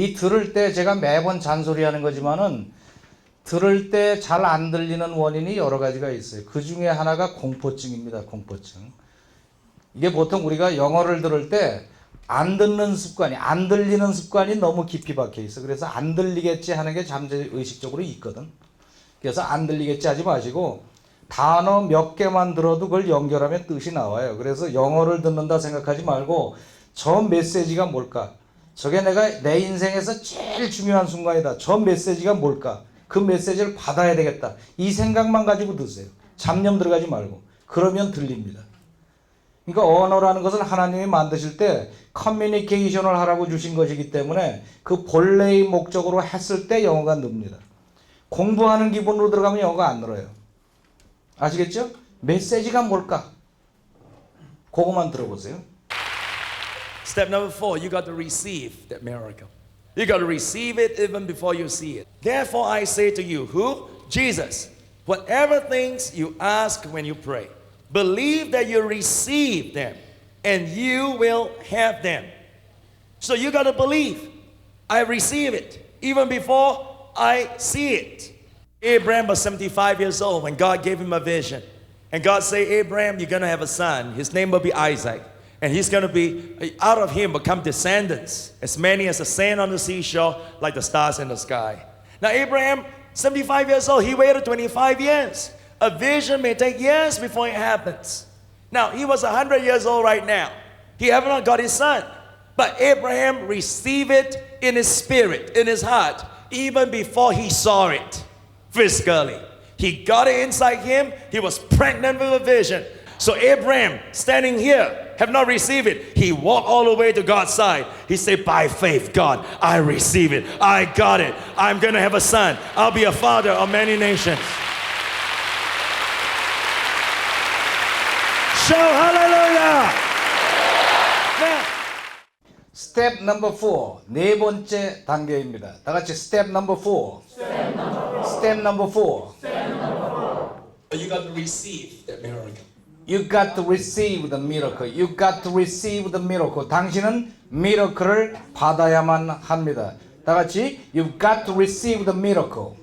이 들을 때 제가 매번 잔소리하는 거지만은 들을 때 잘 안 들리는 원인이 여러 가지가 있어요. 그 중에 하나가 공포증입니다. 공포증. 이게 보통 우리가 영어를 들을 때 안 듣는 습관이 안 들리는 습관이 너무 깊이 박혀 있어. 그래서 안 들리겠지 하는 게 잠재 의식적으로 있거든. 그래서 안 들리겠지 하지 마시고 단어 몇 개만 들어도 그걸 연결하면 뜻이 나와요. 그래서 영어를 듣는다 생각하지 말고 저 메시지가 뭘까? 저게 내가 내 인생에서 제일 중요한 순간이다. 저 메시지가 뭘까? 그 메시지를 받아야 되겠다. 이 생각만 가지고 드세요. 잡념 들어가지 말고. 그러면 들립니다. 그러니까 언어라는 것은 하나님이 만드실 때 커뮤니케이션을 하라고 주신 것이기 때문에 그 본래의 목적으로 했을 때 영어가 늡니다. 공부하는 기분으로 들어가면 영어가 안 늘어요. 아시겠죠? 메시지가 뭘까? 그거만 들어보세요. Step number four, you got to receive that miracle. You got to receive it even before you see it. Therefore, I say to you, who? Jesus. Whatever things you ask when you pray, believe that you receive them and you will have them. So you got to believe. I receive it even before I see it. Abraham was 75 years old when God gave him a vision. And God said, Abraham, you're going to have a son. His name will be Isaac. And he's going to be, uh, out of him will come descendants, as many as the sand on the seashore, like the stars in the sky. Now, Abraham, 75 years old, he waited 25 years. A vision may take years before it happens. Now, he was 100 years old right now. He haven't not got his son. But Abraham received it in his spirit, in his heart, even before he saw it physically. He got it inside him. He was pregnant with a vision. So Abraham, standing here, have not received it. He walked all the way to God's side. He said, By faith, God, I receive it. I got it. I'm going to have a son. I'll be a father of many nations. Shout hallelujah! Now, 스텝 넘버 4. 네 번째 단계입니다. 다 같이 스텝 넘버 4. 스텝 넘버 4. you got to receive that miracle. You got to receive the miracle. You got to receive the miracle. 당신은 미러클을 받아야만 합니다. 다 같이 You've got to receive the miracle.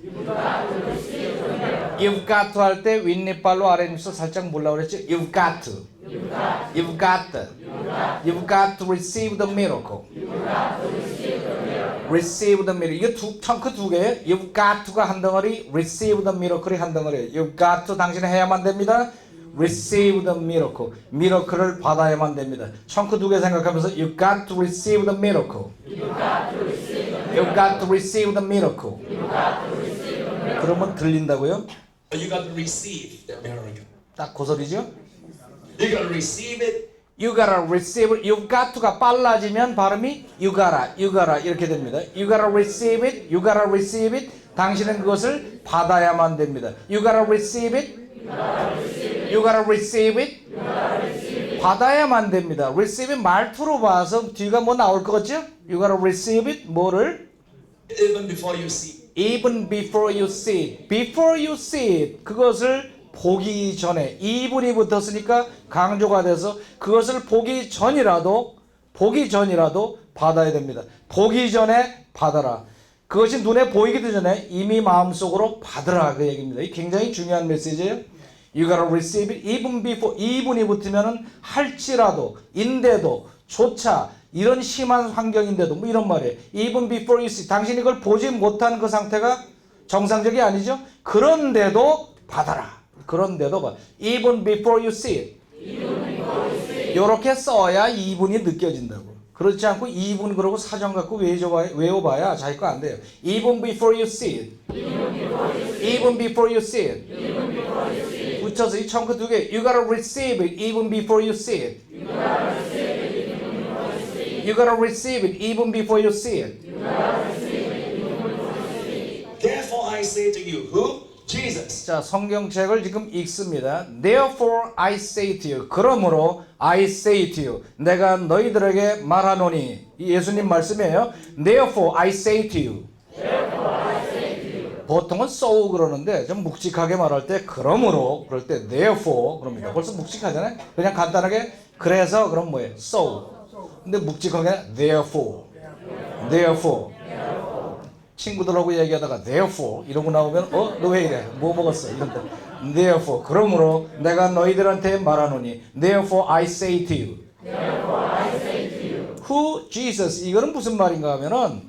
You've got to 할 때 윗니빨로 아랫입술 살짝 몰라 그랬죠? You've got to. You've got to. You've got to receive the miracle. receive the miracle. 이거 두, 청크 두 개예요. You've got to가 한 덩어리, receive the miracle이 한 덩어리예요. You've got to 당신은 해야만 됩니다. Receive the miracle. 미러클을 받아야만 됩니다. 청크 두 개 생각하면서 you've got to receive the miracle. You've got to receive the miracle. 그러면 들린다고요? You got to receive that miracle. 딱 고소리죠? You got to receive it You gotta receive it. You've got to가 빨라지면 발음이 you gotta, you gotta 이렇게 됩니다. You gotta receive it. You gotta receive it. 당신은 그것을 받아야만 됩니다. You gotta receive it. You gotta receive it. 받아야만 됩니다. receive it 말투로 봐서 뒤가 뭐 나올 것 같죠? You gotta receive it. 뭐를? even before you see. Even before you see. Before you see. 그것을 보기 전에 이분이 붙었으니까 강조가 돼서 그것을 보기 전이라도 보기 전이라도 받아야 됩니다. 보기 전에 받아라. 그것이 눈에 보이기도 전에 이미 마음속으로 받으라 그 얘기입니다. 이 굉장히 중요한 메시지예요. You gotta receive it even before 이분이 붙으면은 할지라도 인데도 조차 이런 심한 환경인데도 뭐 이런 말이에요. Even before you see 당신이 그걸 보지 못한 그 상태가 정상적이 아니죠. 그런데도 받아라. 그런데도 받. Even before you see it. 이렇게 써야 이분이 느껴진다고. 그렇지 않고 이분 그러고 사정 갖고 외워봐야, 외워봐야 자기 거 안 돼요. Even before you see it. Even before you see it. 붙여서 이 청크 두 개. You gotta receive it even before you see it. You gotta receive it even before you see it. Therefore I say to you, who? Jesus. 자, 성경책을 지금 읽습니다. Therefore I say to you. 그러므로 I say to you. 내가 너희들에게 말하노니. 이 예수님 말씀이에요. Therefore I say to you. 보통은 so 그러는데 좀 묵직하게 말할 때 그러므로 그럴 때 therefore 그럽니다. 벌써 묵직하잖아요. 그냥 간단하게 그래서 그럼 뭐예요? so. 근데 묵직하게 therefore. therefore. 친구들하고 얘기하다가 therefore 이러고 나오면 어? 너 왜 이래? 뭐 먹었어? 이런데 therefore 그러므로 내가 너희들한테 말하노니 therefore I say to you. Who? Jesus. 이거는 무슨 말인가 하면은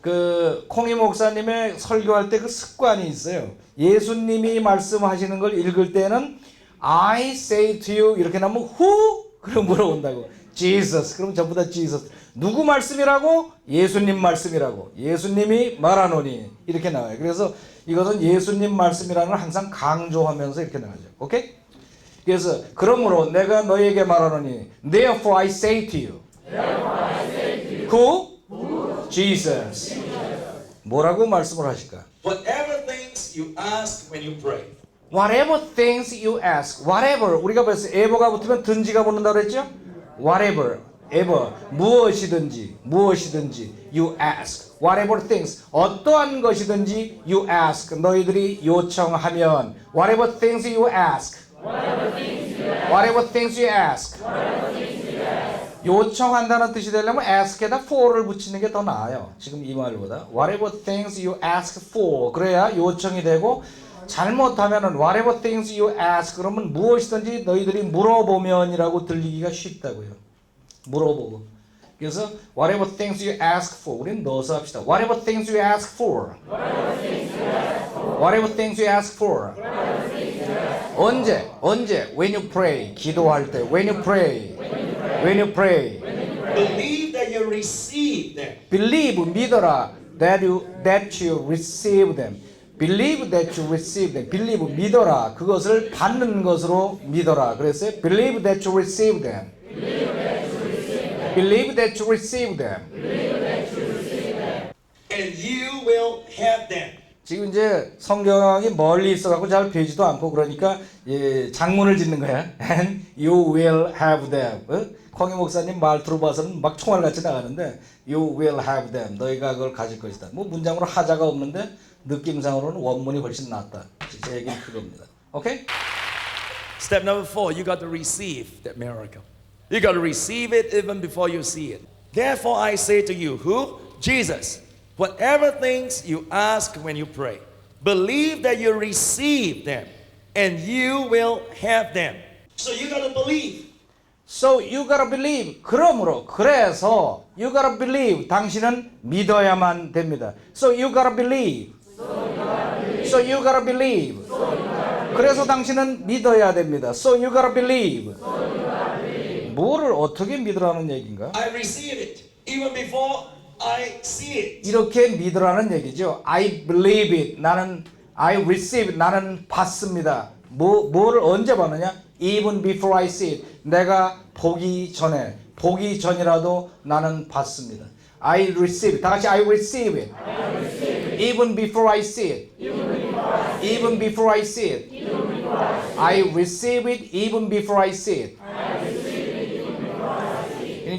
그 콩이 목사님의 설교할 때 그 습관이 있어요. 예수님이 말씀하시는 걸 읽을 때는 I say to you. 이렇게 나오면 who 그럼 물어본다고. Jesus 그럼 전부 다 Jesus. 누구 말씀이라고? 예수님 말씀이라고. 예수님이 말하노니 이렇게 나와요. 그래서 이것은 예수님 말씀이라는 걸 항상 강조하면서 이렇게 나가죠. 오케이? 그래서 그러므로 내가 너에게 말하노니 therefore I say to you who? Jesus. 뭐라고 말씀을 하실까? Whatever things you ask when you pray, Whatever things you ask, whatever 우리가 벌써 ever가 붙으면 든지가 붙는다 그랬죠? Whatever, ever 무엇이든지 무엇이든지 you ask, whatever things 어떠한 것이든지 you ask 너희들이 요청하면 whatever things you ask, whatever things you ask, 요청한다는 뜻이 되려면 ask에다 for를 붙이는 게 더 나아요. 지금 이 말보다 whatever things you ask for 그래야 요청이 되고 잘못하면은 whatever things you ask 그러면 무엇이든지 너희들이 물어보면이라고 들리기가 쉽다고요. 물어보고. 그래서 whatever things you ask for 우리는 넣어서 합시다. whatever things you ask for. whatever things you ask for. 언제? 언제? when you pray. 기도할 때. when you pray. When you pray. believe that you receive them. believe 믿어라 that you that you receive them. believe that you receive them. believe 믿어라 그것을 받는 것으로 믿어라. 그랬어요. believe that you receive them. believe that you receive them. And you will have them. 지금 이제 성경이 멀리 있어갖고 잘 배지도 않고 그러니까 예, 장문을 짓는 거야. And you will have them. 어? 콩이 목사님 말투로 봐서는 막 총알 같이 나가는데 you will have them. 너희가 그걸 가질 것이다. 뭐 문장으로 하자가 없는데 느낌상으로는 원문이 훨씬 낫다. 제 얘기는 그겁니다. 오케이? Step number four, you got to receive that miracle. You got to receive it even before you see it. Therefore, I say to you, who? Jesus. Whatever things you ask when you pray, believe that you receive them and you will have them. So you got to believe. So you gotta believe. 그러므로 그래서 you gotta believe. 당신은 믿어야만 됩니다. So you gotta believe. So you gotta believe. 그래서 당신은 믿어야 됩니다. So you gotta believe. 뭐를 어떻게 믿으라는 얘기인가? I receive it even before I see it. 이렇게 믿으라는 얘기죠. I believe it. 나는 I receive it. 나는 받습니다. 뭐 뭐를 언제 받느냐? Even before I see it. 내가 보기 전에 보기 전이라도 나는 받습니다. I receive it. 다 같이 I receive it. Even before I see it. Even before I see it. I receive it even before I see it.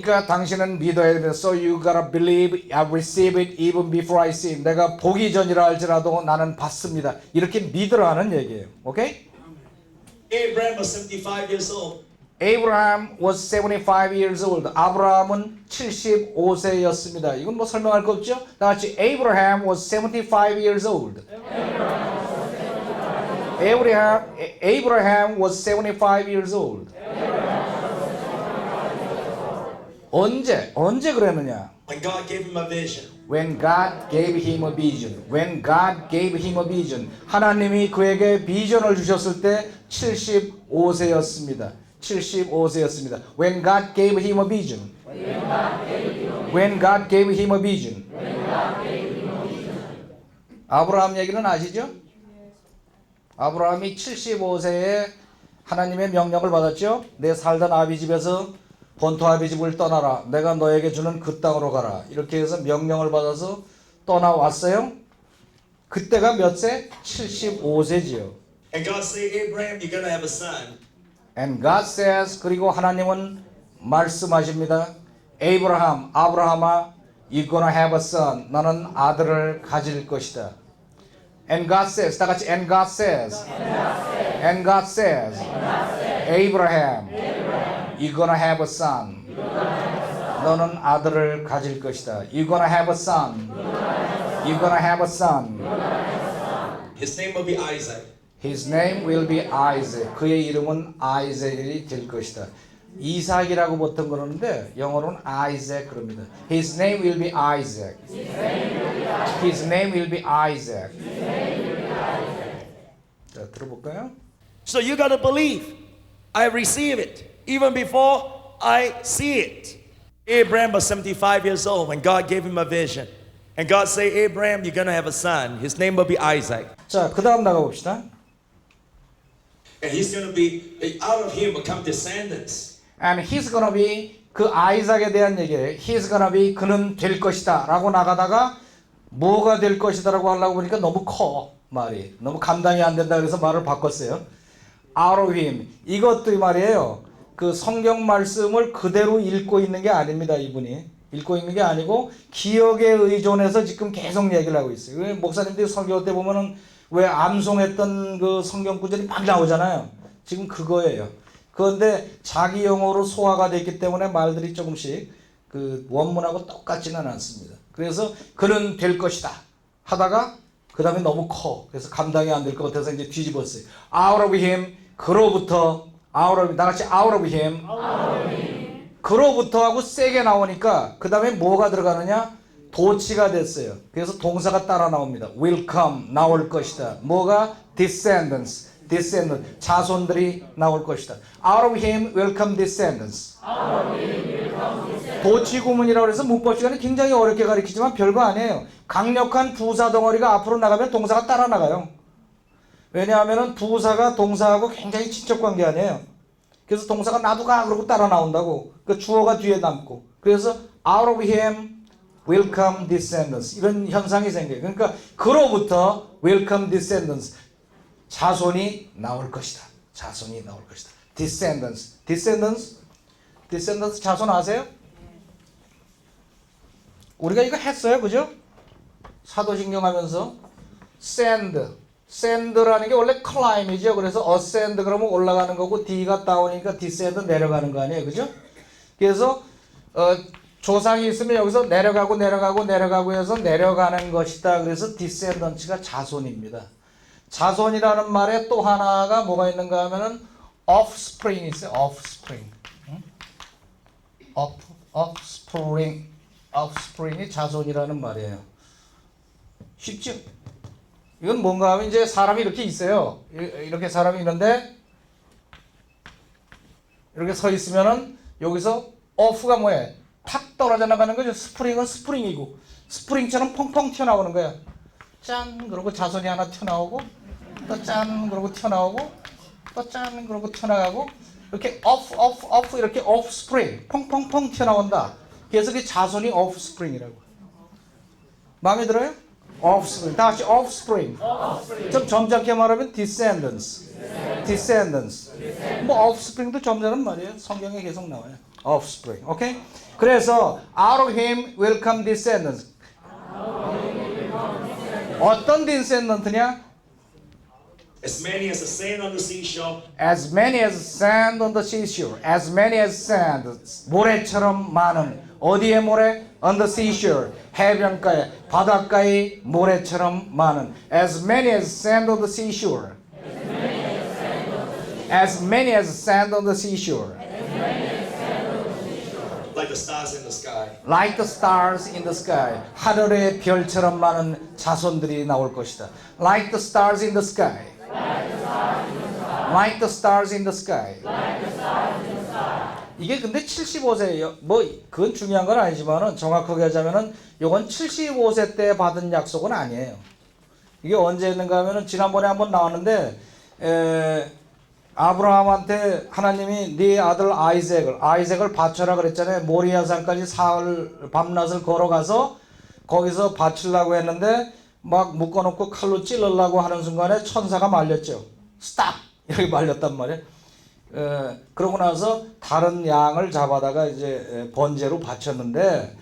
그러니까 당신은 믿어야 됩니다. So you gotta believe I receive it even before I see it. 내가 보기 전이라 할지라도 나는 받습니다. 이렇게 믿으라는 얘기예요. 오케이? Abraham was 75 years old. Abraham was 75 years old. 아브라함은 75세였습니다. 이건 뭐 설명할 거 없죠? 다 같이 Abraham was 75 years old. Abraham Abraham was 75 years old. 언제 언제 그랬느냐? When God gave him a vision. When God gave him a vision. When God gave him a vision. 하나님이 그에게 비전을 주셨을 때 75세였습니다. 75세였습니다. When God gave him a vision. When God gave him a vision. 아브라함 얘기는 아시죠? 아브라함이 75세에 하나님의 명령을 받았죠. 내 살던 아비 집에서 본토 아비 집을 떠나라. 내가 너에게 주는 그 땅으로 가라. 이렇게 해서 명령을 받아서 떠나왔어요. 그때가 몇 세? 75세지요. And God said, Abraham, you're going to have a son. And God says 그리고 하나님은 말씀하십니다. 에이브라함, 아브라함아, you're gonna have a son. 너는 아들을 가질 것이다. And God says, 다 같이 And God says, And God says, Abraham, you're gonna have a son. 너는 아들을 가질 것이다. You're gonna have a son. You're gonna have a son. His name will be Isaac. His name will be Isaac. 그의 이름은 아이색이 될 것이다. 이삭이라고 보통 그러는데 영어로는 Isaac 그럽니다. His name will be Isaac. His name will be Isaac. 자 들어볼까요? So you got to believe. I receive it Even before I see it. Abraham was 75 years old when God gave him a vision. And God said, Abraham, you're going to have a son. His name will be Isaac. 자 그 다음 나가 봅시다. And he's going to be, out of him will come descendants. And he's gonna be 그 아이삭에 대한 얘기예요. He's gonna be 그는 될 것이다 라고 나가다가 뭐가 될 것이다 라고 하려고 보니까 너무 커 말이 너무 감당이 안 된다 그래서 말을 바꿨어요. Out of him 이것도 이 말이에요. 그 성경 말씀을 그대로 읽고 있는 게 아닙니다. 이분이 읽고 있는 게 아니고 기억에 의존해서 지금 계속 얘기를 하고 있어요. 왜 목사님들이 설교 때 보면은 왜 암송했던 그 성경 구절이 막 나오잖아요. 지금 그거예요. 그런데 자기 영어로 소화가 됐기 때문에 말들이 조금씩 그 원문하고 똑같지는 않습니다. 그래서 그는 될 것이다 하다가 그 다음에 너무 커. 그래서 감당이 안 될 것 같아서 이제 뒤집었어요. Out of him 그로부터 out of 나같이 out of him 그로부터 하고 세게 나오니까 그 다음에 뭐가 들어가느냐? 도치가 됐어요. 그래서 동사가 따라 나옵니다. will come 나올 것이다. 뭐가 descendants descendants 자손들이 나올 것이다. out of him will come descendants. 도치 구문이라고 해서 문법 시간에 굉장히 어렵게 가르치지만 별거 아니에요. 강력한 부사 덩어리가 앞으로 나가면 동사가 따라 나가요. 왜냐하면 부사가 동사하고 굉장히 친척 관계 아니에요. 그래서 동사가 나도 가 그러고 따라 나온다고. 그 주어가 뒤에 남고. 그래서 out of him will come descendants 이런 현상이 생겨요. 그러니까 그로부터 will come descendants 자손이 나올 것이다. 자손이 나올 것이다. descendants descendants descendants 자손 아세요? 우리가 이거 했어요, 그죠? 사도신경 하면서 send, send라는 게 원래 climb이죠. 그래서 ascend 그러면 올라가는 거고 D가 다운이니까 descend 내려가는 거 아니에요, 그죠? 그래서 어, 조상이 있으면 여기서 내려가고 내려가고 내려가고 해서 내려가는 것이다. 그래서 descendants가 자손입니다. 자손이라는 말에 또 하나가 뭐가 있는가 하면은 offspring 있어요. offspring. 응? off, offspring. offspring이 자손이라는 말이에요. 쉽죠? 이건 뭔가 하면 이제 사람이 이렇게 있어요. 이- 이렇게 사람이 있는데 이렇게 서 있으면은 여기서 off가 뭐예요? 탁 떨어져 나가는 거죠. 스프링은 스프링이고 스프링처럼 펑펑 튀어나오는 거야. 짠 그러고 자손이 하나 튀어나오고 또 짠 그러고 튀어나오고 또 짠 그러고 튀어나가고 이렇게 off off 이렇게 offspring 펑펑펑 튀어나온다. 그래서 그 자손이 offspring이라고. 마음에 들어요? offspring. 다 같이 offspring. 좀 점잖게 말하면 descendants. descendants. 뭐 offspring도 점잖은 말이에요. 성경에 계속 나와요. offspring. 오케이? 그래서 out of him will come descendants. 어떤 descendant냐? As many as the sand on the seashore, As many as sand on the seashore. As many as sand. 모래처럼 많은. 어디에 모래? On the seashore. 해변가에, 바닷가의 모래처럼 많은. As many as sand on the seashore. As many as sand on the seashore. like the stars in the sky. Like the stars in the sky. 하늘의 별처럼 많은 자손들이 나올 것이다. Like the stars in the sky. Like the stars in the sky. 이게 근데 75세예요. 뭐 그건 중요한 건 아니지만은 정확하게 하자면은 요건 75세 때 받은 약속은 아니에요. 이게 언제 했는가 하면은 지난번에 한번 나왔는데 에, 아브라함한테 하나님이 네 아들 아이색을 아이색을 바쳐라 그랬잖아요. 모리아 산까지 사흘 밤낮을 걸어가서 거기서 바치려고 했는데 막 묶어놓고 칼로 찔러려고 하는 순간에 천사가 말렸죠. 스탑 이렇게 말렸단 말이에요. 에, 그러고 나서 다른 양을 잡아다가 이제 에, 번제로 바쳤는데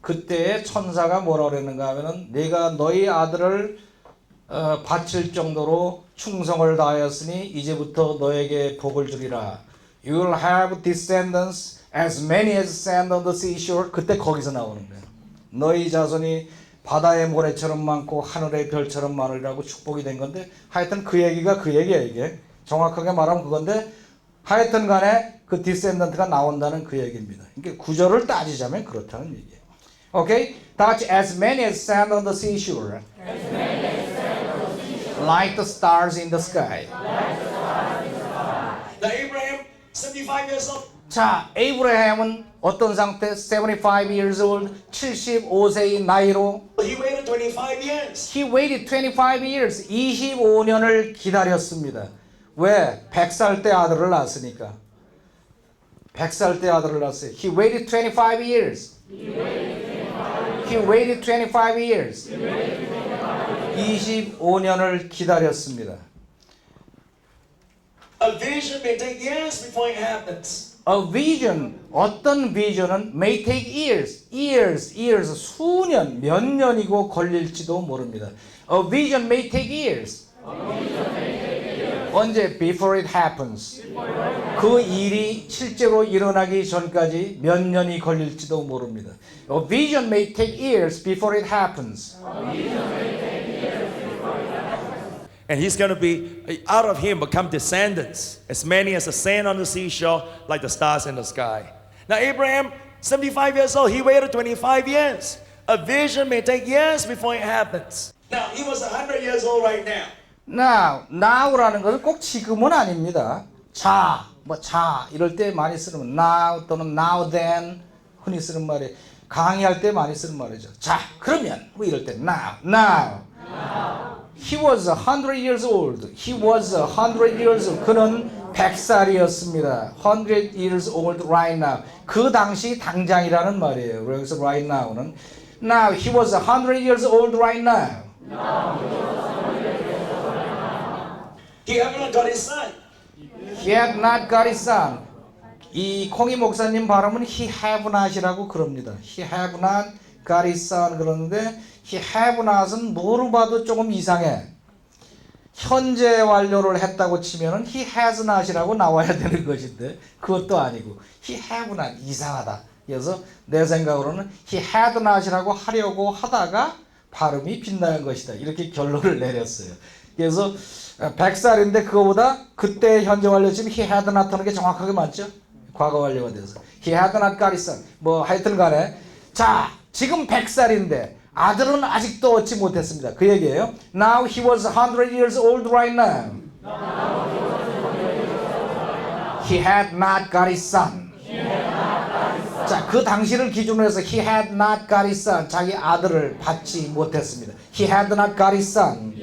그때 천사가 뭐라 그랬는가 하면은 내가 너희 아들을 어, 바칠 정도로 충성을 다하였으니 이제부터 너에게 복을 주리라. You will have descendants as many as sand on the seashore. 그때 거기서 나오는 거예요. 너희 자손이 바다의 모래처럼 많고 하늘의 별처럼 많으리라고 축복이 된 건데 하여튼 그 얘기가 그 얘기야 이게 정확하게 말하면 그건데 하여튼 간에 그 디센던트가 나온다는 그 얘기입니다. 그러니까 구절을 따지자면 그렇다는 얘기예요. 오케이? 다 같이 as many as sand on the seashore like the stars in the sky Now Abraham, 75 years old, 자, 에이브라함은 어떤 상태? 75 years old, 75세의 나이로 he waited 25 years. He waited 25 years, 25년을 기다렸습니다. 왜? 100살 때 아들을 낳았으니까. 100살 때 아들을 낳았어요. He waited 25 years. He waited 25 years. 25년을 기다렸습니다. A vision may take years before it happens. A vision, 어떤 비전은 may take years, years, years, 수년, 몇 년이고 걸릴지도 모릅니다. A vision may take years. 언제? Before it happens. 그 일이 실제로 일어나기 전까지 몇 년이 걸릴지도 모릅니다. A vision may take years before it happens. And he's going to be, out of him will come descendants, as many as the sand on the seashore, like the stars in the sky. Now, Abraham, 75 years old, he waited 25 years. A vision may take years before it happens. Now, he was 100 years old right now. Now, now라는 것은 꼭 지금은 아닙니다. 자, 뭐 자, 이럴 때 많이 쓰는 now 또는 now then 흔히 쓰는 말이 강의할 때 많이 쓰는 말이죠. 자, 그러면 뭐 이럴 때 now, now. He was a hundred years old. He was a hundred years old. 그는 100살이었습니다. hundred years old right now. 그 당시 당장이라는 말이에요. 그래서 right now는 now he was a hundred years old right now. He haven't got his son. He had not got his son. 이 콩이 목사님 발음은 he have not이라고 그럽니다. He have not got his son 그러는데 he have not은 뭐로 봐도 조금 이상해. 현재 완료를 했다고 치면은 he has not이라고 나와야 되는 것인데 그것도 아니고 he have not 이상하다. 그래서 내 생각으로는 he had not이라고 하려고 하다가 발음이 빛나는 것이다. 이렇게 결론을 내렸어요. 그래서 100살인데 그거보다 그때 현재 완료 지금 he had not 하는 게 정확하게 맞죠? 과거 완료가 돼서 he had not got his son. 뭐 하여튼 간에 자 지금 100살인데 아들은 아직도 얻지 못했습니다. 그 얘기예요. Now he was 100 years old right now. He had not got his son. 자, 그 당시를 기준으로 해서 he had not got his son. 자기 아들을 받지 못했습니다. He had not got his son.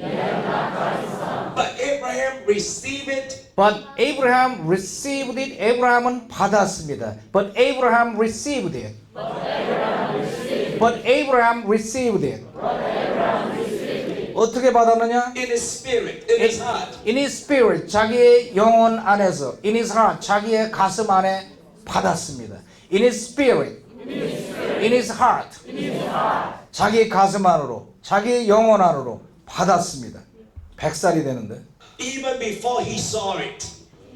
But Abraham received it. But Abraham received it. Abraham은 받았습니다. But Abraham received it. But Abraham received it. 어떻게 받았느냐? in his spirit, in his heart. In his spirit, 자기의 영혼 안에서, in his heart, 자기의 가슴 안에 받았습니다. In his spirit, in his heart, 자기의 가슴 안으로, 자기의 영혼 안으로 받았습니다. 100살이 되는데. Even before he saw it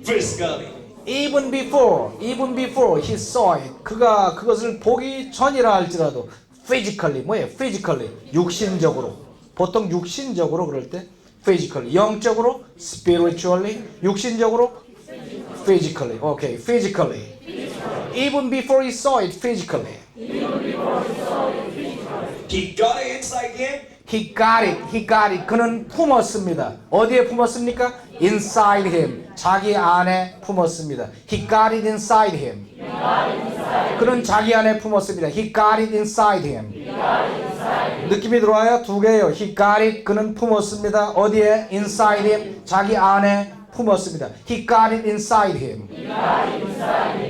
physically. Even before, even before he saw it. 그가 그것을 보기 전이라 할지라도 physically 뭐예요? physically 육신적으로 보통 육신적으로 그럴 때 physically 영적으로 spiritually 육신적으로 physically okay physically even before he saw it physically He got it inside him. He got it he got it 그는 품었습니다 어디에 품었습니까? inside him 자기 안에 품었습니다 he got it inside him 그는 자기 안에 품었습니다 he got it inside him 느낌이 들어와요? 두 개예요 he got it 그는 품었습니다 어디에? inside him 자기 안에 품었습니다 he got it inside him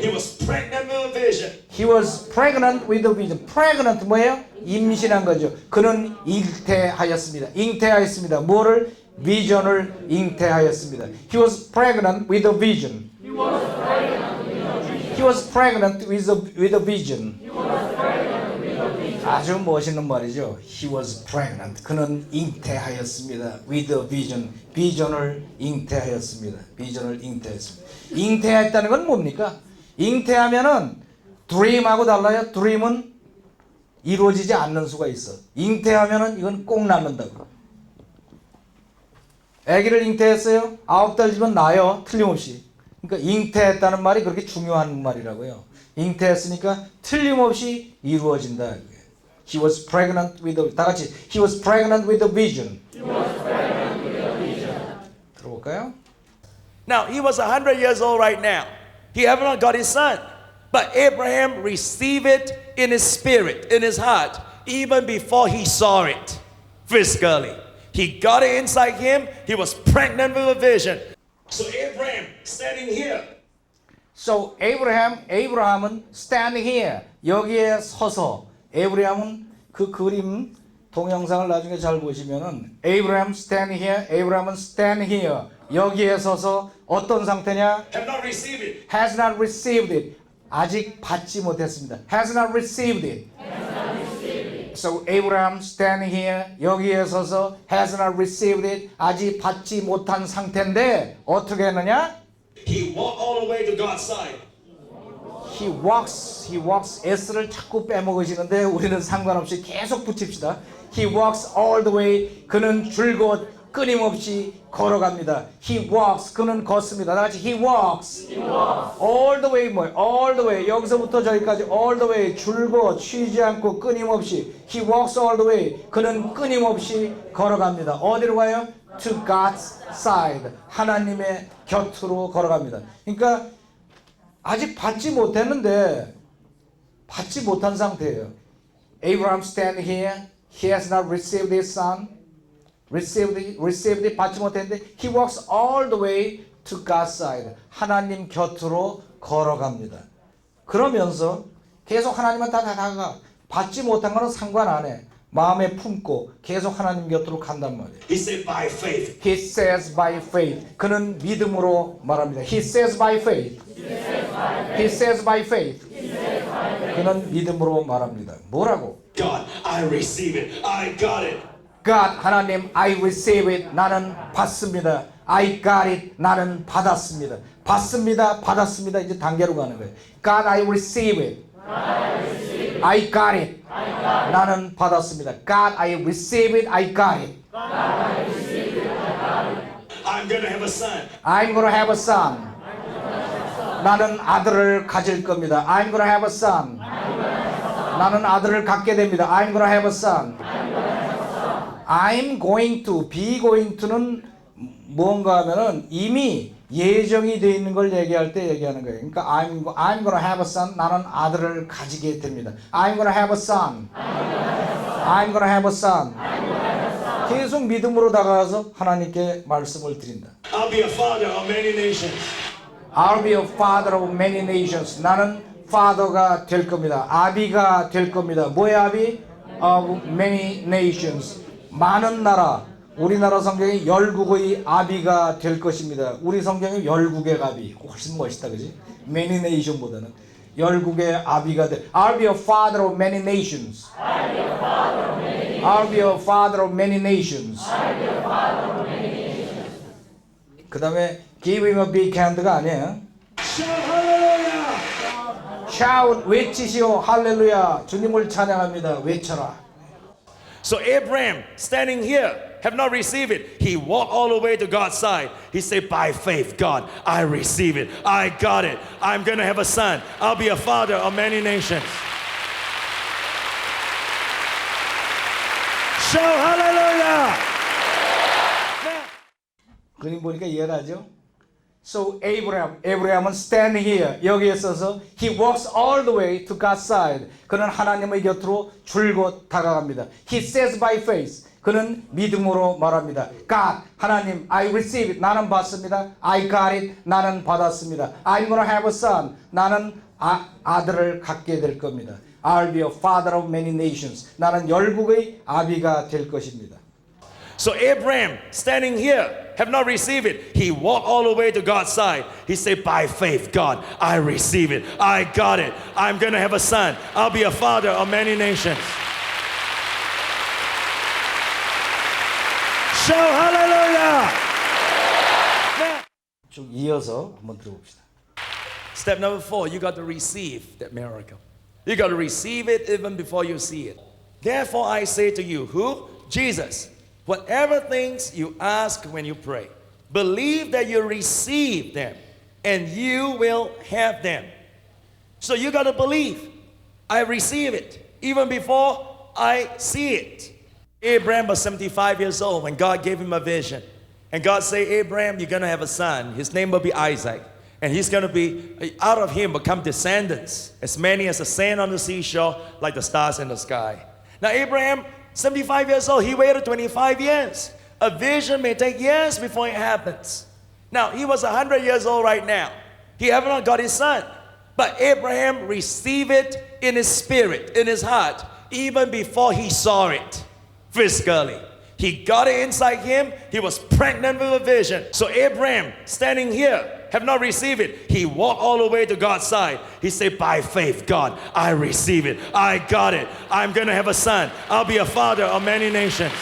He was pregnant with a vision. He was pregnant with a vision. Pregnant 뭐예요? 임신한 거죠. 그는 잉태하였습니다. 잉태하였습니다. 뭐를? 비전을 잉태하였습니다. He was pregnant with a vision. He was pregnant with a, with a vision. 아주 멋있는 말이죠. He was pregnant. 그는 잉태하였습니다. With a vision. 비전을 잉태하였습니다. 비전을 잉태했습니다. 잉태했다는 건 뭡니까? 잉태하면은 dream하고 달라요. dream은 이루어지지 않는 수가 있어. 잉태하면은 이건 꼭 낳는다고. 아기를 잉태했어요. 아홉 달 뒤면 나요. 틀림없이. 그러니까 잉태했다는 말이 그렇게 중요한 말이라고요. 잉태했으니까 틀림없이 이루어진다. 이거예요. He was pregnant with a, 다 같이 He was pregnant with a vision. 들어볼까요? Now, he was 100 years old right now. He have not got his son. But Abraham received it in his spirit, in his heart, even before he saw it physically. He got it inside him. He was pregnant with a vision. So Abraham standing here. So Abraham, Abraham은 standing here 여기에 서서 에브라함은 그 그림 동영상을 나중에 잘 보시면은 Abraham standing here, Abraham은 standing here 여기에 서서 어떤 상태냐? Have not received it. Has not received it 아직 받지 못했습니다. Has not received it. So Abraham standing here 여기에 서서 has not received it 아직 받지 못한 상태인데 어떻게 했느냐? He walked all the way to God's side. He walks, he walks. S를 자꾸 빼먹으시는데 우리는 상관없이 계속 붙입시다. He walks all the way. 그는 줄곧 끊임없이 걸어갑니다. He walks. 그는 걷습니다. 다 같이 he walks. All the way 뭐예요? All the way. 여기서부터 저기까지 all the way 줄곧 쉬지 않고 끊임없이 he walks all the way. 그는 끊임없이 걸어갑니다. 어디로 가요? To God's side. 하나님의 곁으로 걸어갑니다. 그러니까 아직 받지 못했는데 받지 못한 상태예요. Abraham stand here. He has not received his son. Received, received 받지 못했는데 he walks all the way to God's side. 하나님 곁으로 걸어갑니다. 그러면서 계속 하나님한테 다 다가가. 받지 못한 거는 상관 안 해. 마음에 품고 계속 하나님 곁으로 간단 말이에요. He said, by faith. He says by faith. 그는 믿음으로 말합니다. He says by faith. He says by faith. 그는 믿음으로 말합니다. 뭐라고? God, I receive it. I got it. God 하나님 I receive it. 나는 받습니다. I got it. 나는 받았습니다. 받습니다. 받았습니다. 이제 단계로 가는 거예요. God I receive it. I got it. 나는 받았습니다. God I receive it. I got it. I'm going to have a son. I'm gonna have a son. 나는 아들을 가질 겁니다. I'm gonna have a son. 나는 아들을 갖게 됩니다. I'm gonna have a son. I'm going to, be going to는 뭔가 하면은 이미 예정이 되어 있는 걸 얘기할 때 얘기하는 거예요. 그러니까 I'm, I'm gonna have a son. 나는 아들을 가지게 됩니다. I'm gonna have a son. I'm gonna have a son. 계속 믿음으로 다가가서 하나님께 말씀을 드린다. I'll be a father of many nations. I'll be a father of many nations. 나는 father가 될 겁니다. 아비가 될 겁니다. 뭐야 아비? Of many nations. 많은 나라. 우리나라 성경이 열국의 아비가 될 것입니다. 우리 성경이 열국의 아비. 훨씬 멋있다, 그지? Many nation보다는 열국의 아비가 될. I'll be a father of many nations. I'll be a father of many nations. 그 다음에 give him a big hand가 아니에요. Shout hallelujah! shout 외치시오 할렐루야 주님을 찬양합니다 외쳐라 So Abraham, standing here, have not received it. He walked all the way to God's side. He said, By faith, God, I receive it. I got it. I'm going to have a son. I'll be a father of many nations. Shout hallelujah! 그림 보니까 이해가죠 So Abraham, Abraham은 standing here 여기에 서서 he walks all the way to God's side 그는 하나님의 곁으로 줄곧 다가갑니다 He says by faith 그는 믿음으로 말합니다 God, 하나님, I receive 나는 받습니다 I got it 나는 받았습니다 I'm gonna have a son 나는 아, 아들을 갖게 될 겁니다 I'll be a father of many nations 나는 열국의 아비가 될 것입니다 So Abraham, standing here, have not received it. He walked all the way to God's side. He said, By faith, God, I receive it. I got it. I'm going to have a son. I'll be a father of many nations. Shout hallelujah! 쭉 이어서 한번 들어봅시다 Step number four, you got to receive that miracle. You got to receive it even before you see it. Therefore, I say to you, who? Jesus. Whatever things you ask when you pray, believe that you receive them and you will have them. So you got to believe. I receive it even before I see it. Abraham was 75 years old when God gave him a vision. And God said, Abraham, you're going to have a son. His name will be Isaac. And he's going to be, out of him will come descendants, as many as the sand on the seashore, like the stars in the sky. Now, Abraham, 75 years old, he waited 25 years. A vision may take years before it happens. Now, he was 100 years old right now. He haven't got his son. But Abraham received it in his spirit, in his heart, even before he saw it physically. He got it inside him. He was pregnant with a vision. So Abraham, standing here, have not received it. He walked all the way to God's side. He said, By faith, God, I receive it. I got it. I'm going to have a son. I'll be a father of many nations.